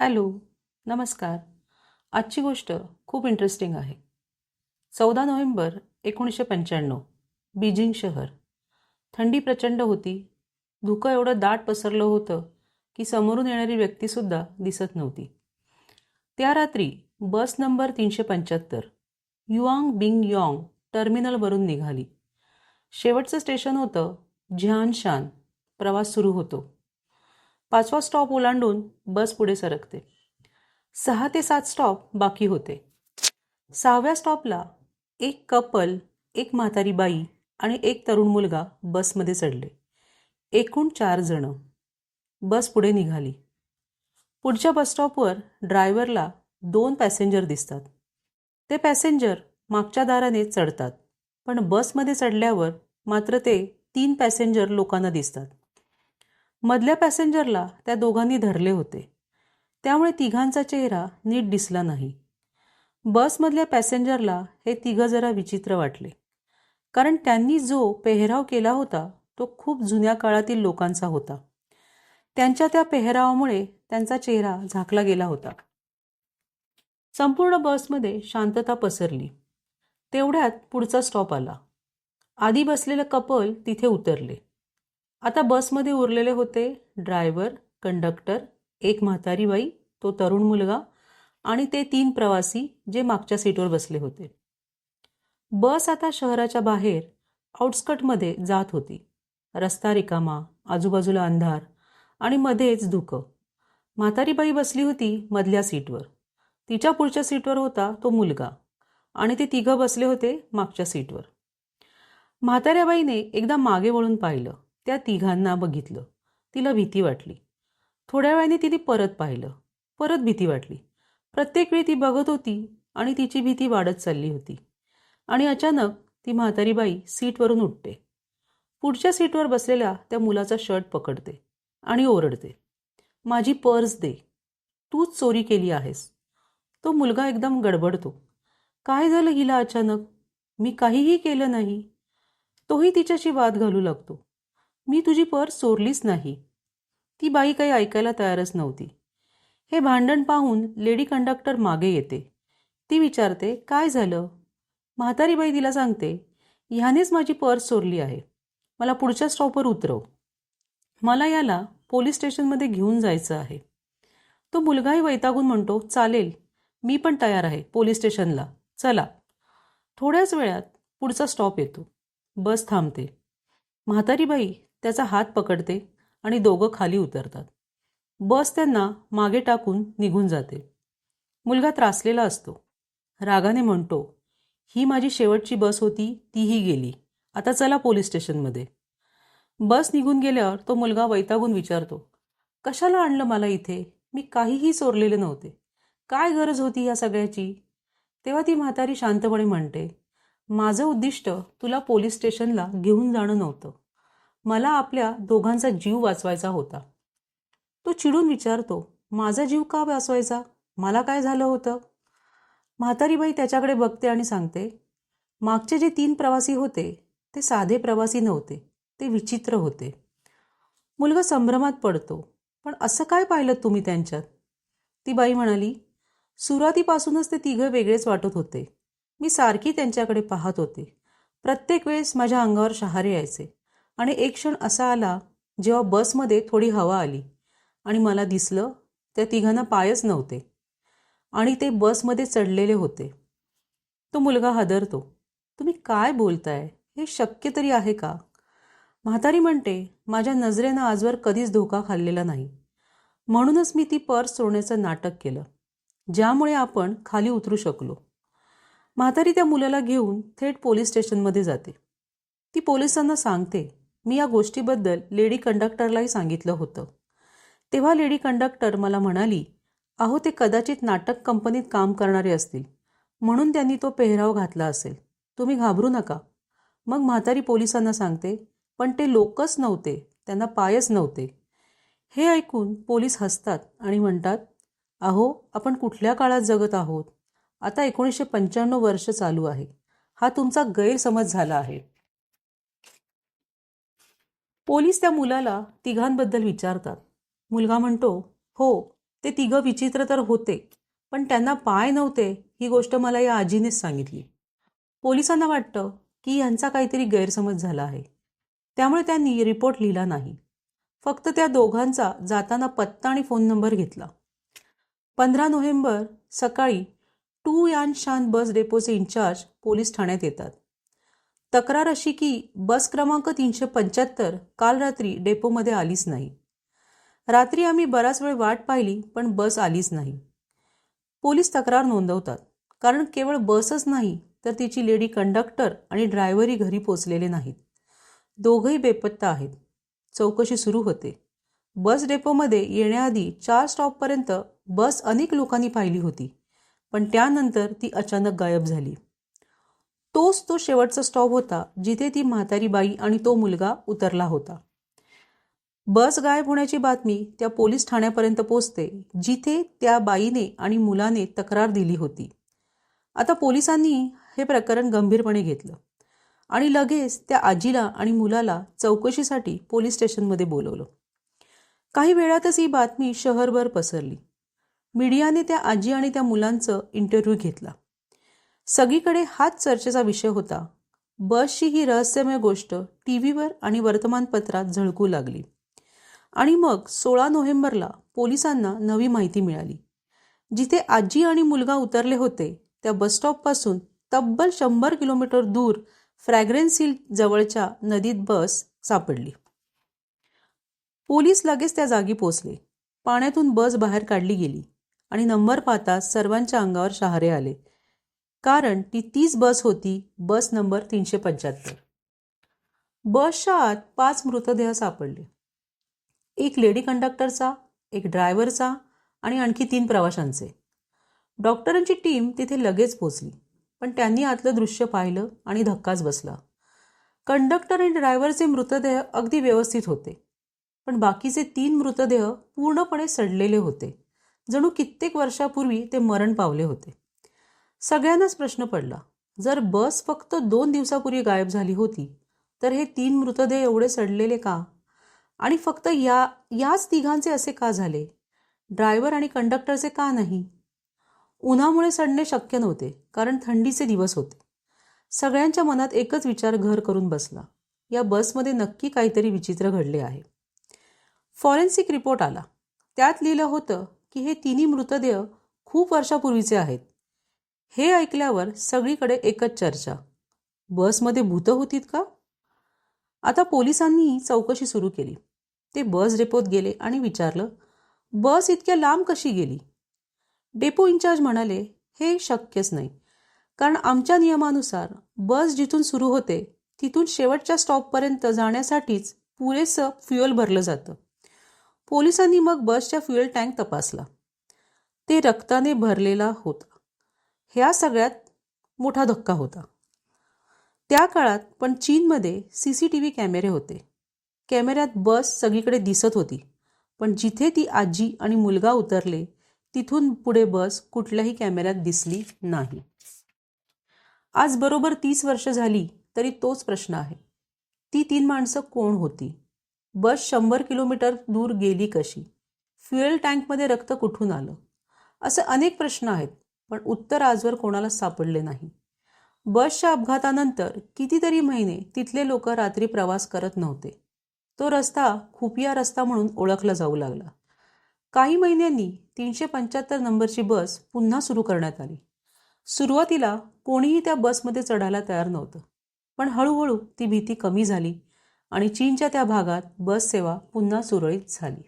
Hello नमस्कार. आजची गोष्ट खूप इंटरेस्टिंग आहे. चौदा नोव्हेंबर एकोणीसशे पंच्याण्णव बीजिंग शहर. थंडी प्रचंड होती. धुकं एवढं दाट पसरलं होतं की समोरून येणारी व्यक्तीसुद्धा दिसत नव्हती. त्या रात्री बस नंबर तीनशे पंच्याहत्तर युआंग बिंग यॉंग टर्मिनलवरून निघाली. शेवटचं स्टेशन होतं झ्यानशान प्रवास सुरू होतो. पाचवा स्टॉप ओलांडून बस पुढे सरकते. सहा ते सात स्टॉप बाकी होते. सहाव्या स्टॉपला एक कपल एक म्हातारी बाई आणि एक तरुण मुलगा बसमध्ये चढले. एकूण चार जणं. बस पुढे निघाली. पुढच्या बसस्टॉपवर ड्रायव्हरला दोन पॅसेंजर दिसतात. ते पॅसेंजर मागच्या दाराने चढतात पण बसमध्ये चढल्यावर मात्र ते तीन पॅसेंजर लोकांना दिसतात. मधल्या पॅसेंजरला त्या दोघांनी धरले होते. त्यामुळे तिघांचा चेहरा नीट दिसला नाही. बसमधल्या पॅसेंजरला हे तिघं जरा विचित्र वाटले. कारण त्यांनी जो पेहराव केला होता तो खूप जुन्या काळातील लोकांचा होता. त्यांच्या त्या पेहरावामुळे त्यांचा चेहरा झाकला गेला होता. संपूर्ण बसमध्ये शांतता पसरली. तेवढ्यात पुढचा स्टॉप आला. आधी बसलेलं कपल तिथे उतरले. आता बसमध्ये उरलेले होते ड्रायव्हर कंडक्टर एक म्हातारी बाई तो तरुण मुलगा आणि ते तीन प्रवासी जे मागच्या सीटवर बसले होते. बस आता शहराच्या बाहेर आउटस्कटमध्ये जात होती. रस्ता रिकामा आजूबाजूला अंधार आणि मध्येच धुकं. म्हातारी बाई बसली होती मधल्या सीटवर. तिच्या पुढच्या सीटवर होता तो मुलगा आणि ते तिघं बसले होते मागच्या सीटवर. म्हाताऱ्याबाईने एकदा मागे वळून पाहिलं. त्या तिघांना बघितलं. तिला भीती वाटली. थोड्या वेळाने तिने परत पाहिलं. परत भीती वाटली. प्रत्येक वेळी ती बघत होती आणि तिची भीती वाढत चालली होती. आणि अचानक ती म्हातारी बाई सीटवरून उठते. पुढच्या सीटवर बसलेल्या त्या मुलाचा शर्ट पकडते आणि ओरडते. माझी पर्स दे. तूच चोरी केली आहेस. तो मुलगा एकदम गडबडतो. काय झालं हिला अचानक? मी काहीही केलं नाही. तोही तिच्याशी वाद घालू लागतो. मी तुझी पर्स चोरलीच नाही. ती बाई काही ऐकायला तयारच नव्हती. हे भांडण पाहून लेडी कंडक्टर मागे येते. ती विचारते काय झालं? म्हातारी बाई तिला सांगते ह्यानेच माझी पर्स चोरली आहे. मला पुढच्या स्टॉपवर उतरव. मला याला पोलीस स्टेशनमध्ये घेऊन जायचं आहे. तो मुलगाही वैतागून म्हणतो चालेल मी पण तयार आहे पोलीस स्टेशनला. चला. थोड्याच वेळात पुढचा स्टॉप येतो. बस थांबते. म्हातारी बाई त्याचा हात पकडते आणि दोघं खाली उतरतात. बस त्यांना मागे टाकून निघून जाते. मुलगा त्रासलेला असतो. रागाने म्हणतो ही माझी शेवटची बस होती तीही गेली. आता चला पोलीस स्टेशनमध्ये. बस निघून गेल्यावर तो मुलगा वैतागून विचारतो कशाला आणलं मला इथे? मी काहीही चोरलेले नव्हते. काय गरज होती या सगळ्याची? तेव्हा ती म्हातारी शांतपणे म्हणते माझं उद्दिष्ट तुला पोलीस स्टेशनला घेऊन जाणं नव्हतं. मला आपल्या दोघांचा जीव वाचवायचा होता. तो चिडून विचारतो माझा जीव का वाचवायचा? मला काय झालं होतं? म्हातारीबाई त्याच्याकडे बघते आणि सांगते मागचे जे तीन प्रवासी होते ते साधे प्रवासी नव्हते ते विचित्र होते. मुलगा संभ्रमात पडतो पण असं काय पाहिलं तुम्ही त्यांच्यात? ती बाई म्हणाली सुरुवातीपासूनच ते तिघं वेगळेच वाटत होते. मी सारखी त्यांच्याकडे पाहत होते. प्रत्येक वेळेस माझ्या अंगावर शहारे यायचे. आणि एक क्षण असा आला जेव्हा बसमध्ये थोडी हवा आली आणि मला दिसलं त्या तिघांना पायच नव्हते आणि ते बसमध्ये चढलेले होते. तो मुलगा हादरतो. तुम्ही काय बोलताय? हे शक्य तरी आहे का? म्हातारी म्हणते माझ्या नजरेनं आजवर कधीच धोका खाल्लेला नाही. म्हणूनच मी ती पर्स सोडण्याचं नाटक केलं ज्यामुळे आपण खाली उतरू शकलो. म्हातारी त्या मुलाला घेऊन थेट पोलीस स्टेशनमध्ये जाते. ती पोलिसांना सांगते मी या गोष्टीबद्दल लेडी कंडक्टरलाही सांगितलं होतं. तेव्हा लेडी कंडक्टर मला म्हणाली अहो ते कदाचित नाटक कंपनीत काम करणारे असतील. म्हणून त्यांनी तो पेहराव घातला असेल. तुम्ही घाबरू नका. मग म्हातारी पोलिसांना सांगते पण ते लोकच नव्हते. त्यांना पायच नव्हते. हे ऐकून पोलीस हसतात आणि म्हणतात अहो आपण कुठल्या काळात जगत आहोत? आता एकोणीसशे पंच्याण्णव वर्ष चालू आहे. हा तुमचा गैरसमज झाला आहे. पोलीस त्या मुलाला तिघांबद्दल विचारतात. मुलगा म्हणतो हो ते तिघं विचित्र तर होते पण त्यांना पाय नव्हते ही गोष्ट मला या आजीनेच सांगितली. पोलिसांना वाटतं की यांचा काहीतरी गैरसमज झाला आहे. त्यामुळे त्यांनी रिपोर्ट लिहिला नाही. फक्त त्या दोघांचा जाताना पत्ता आणि फोन नंबर घेतला. पंधरा नोव्हेंबर सकाळी टू यान शान बस डेपोचे इन्चार्ज पोलीस ठाण्यात येतात. तक्रार अशी की बस क्रमांक तीनशे पंच्याहत्तर काल रात्री डेपोमध्ये आलीच नाही. रात्री आम्ही बराच वेळ वाट पाहिली पण बस आलीच नाही. पोलीस तक्रार नोंदवतात. कारण केवळ बसच नाही तर तिची लेडी कंडक्टर आणि ड्रायव्हरही घरी पोचलेले नाहीत. दोघंही बेपत्ता आहेत. चौकशी सुरू होते. बस डेपोमध्ये येण्याआधी चार स्टॉपपर्यंत बस अनेक लोकांनी पाहिली होती पण त्यानंतर ती अचानक गायब झाली. तोच तो शेवटचा स्टॉप होता जिथे ती म्हातारी बाई आणि तो मुलगा उतरला होता. बस गायब होण्याची बातमी त्या पोलीस ठाण्यापर्यंत पोचते जिथे त्या बाईने आणि मुलाने तक्रार दिली होती. आता पोलिसांनी हे प्रकरण गंभीरपणे घेतलं आणि लगेच त्या आजीला आणि मुलाला चौकशीसाठी पोलीस स्टेशनमध्ये बोलवलं. काही वेळातच ही बातमी शहरभर पसरली. मीडियाने त्या आजी आणि त्या मुलांचं इंटरव्ह्यू घेतला. सगळीकडे हाच चर्चेचा विषय होता. बसची ही रहस्यमय गोष्ट टी व्हीवर आणि वर्तमानपत्रात झळकू लागली. आणि मग सोळा नोव्हेंबरला पोलिसांना नवी माहिती मिळाली. जिथे आजी आणि मुलगा उतरले होते त्या बसस्टॉपपासून तब्बल शंभर किलोमीटर दूर फ्रॅग्रेन्स हिल जवळच्या नदीत बस सापडली. पोलीस लगेच त्या जागी पोचले पाण्यातून बस बाहेर काढली गेली आणि नंबर पाहताच सर्वांच्या अंगावर शहारे आले. कारण ती तीच बस होती बस नंबर तीनशे पंच्याहत्तर. बसच्या आत पाच मृतदेह सापडले. एक लेडी कंडक्टरचा एक ड्रायव्हरचा आणि आणखी तीन प्रवाशांचे. डॉक्टरांची टीम तिथे लगेच पोचली पण त्यांनी आतलं दृश्य पाहिलं आणि धक्काच बसला. कंडक्टर आणि ड्रायव्हरचे मृतदेह अगदी व्यवस्थित होते पण बाकीचे तीन मृतदेह पूर्णपणे सडलेले होते. जणू कित्येक वर्षापूर्वी ते मरण पावले होते. सगळ्यांनाच प्रश्न पडला. जर बस फक्त दोन दिवसापूर्वी गायब झाली होती तर हे तीन मृतदेह एवढे सडलेले का? आणि फक्त या याच तिघांचे असे का झाले? ड्रायव्हर आणि कंडक्टरचे का नाही? उन्हामुळे सडणे शक्य नव्हते कारण थंडीचे दिवस होते. सगळ्यांच्या मनात एकच विचार घर करून बसला. या बसमध्ये नक्की काहीतरी विचित्र घडले आहे. फॉरेन्सिक रिपोर्ट आला. त्यात लिहिलं होतं की हे तिन्ही मृतदेह खूप वर्षापूर्वीचे आहेत. हे ऐकल्यावर सगळीकडे एकच चर्चा. बसमध्ये भूतं होतीत का? आता पोलिसांनी चौकशी सुरू केली. ते बस डेपोत गेले आणि विचारलं बस इतक्या लांब कशी गेली? डेपो इन्चार्ज म्हणाले हे शक्यच नाही. कारण आमच्या नियमानुसार बस जिथून सुरू होते तिथून शेवटच्या स्टॉपपर्यंत जाण्यासाठीच पुरेसं फ्युएल भरलं जातं. पोलिसांनी मग बसच्या फ्युएल टँक तपासला. ते रक्ताने भरलेला होता. ह्या सगळ्यात मोठा धक्का होता. त्या काळात पण चीनमध्ये सी सी टी व्ही कॅमेरे होते. कॅमेऱ्यात बस सगळीकडे दिसत होती. पण जिथे ती आजी आणि मुलगा उतरले तिथून पुढे बस कुठल्याही कॅमेऱ्यात दिसली नाही. आज बरोबर तीस वर्ष झाली तरी तोच प्रश्न आहे. ती तीन माणसं कोण होती? बस शंभर किलोमीटर दूर गेली कशी? फ्युएल टँकमध्ये रक्त कुठून आलं? असे अनेक प्रश्न आहेत. पण उत्तर आजवर कोणाला सापडले नाही. बसच्या अपघातानंतर कितीतरी महिने तिथले लोक रात्री प्रवास करत नव्हते. तो रस्ता खुपिया रस्ता म्हणून ओळखला जाऊ लागला. काही महिन्यांनी तीनशे पंच्याहत्तर नंबरची बस पुन्हा सुरू करण्यात आली. सुरुवातीला कोणीही त्या बसमध्ये चढायला तयार नव्हतं. पण हळूहळू ती भीती कमी झाली आणि चीनच्या त्या भागात बस सेवा पुन्हा सुरळीत झाली.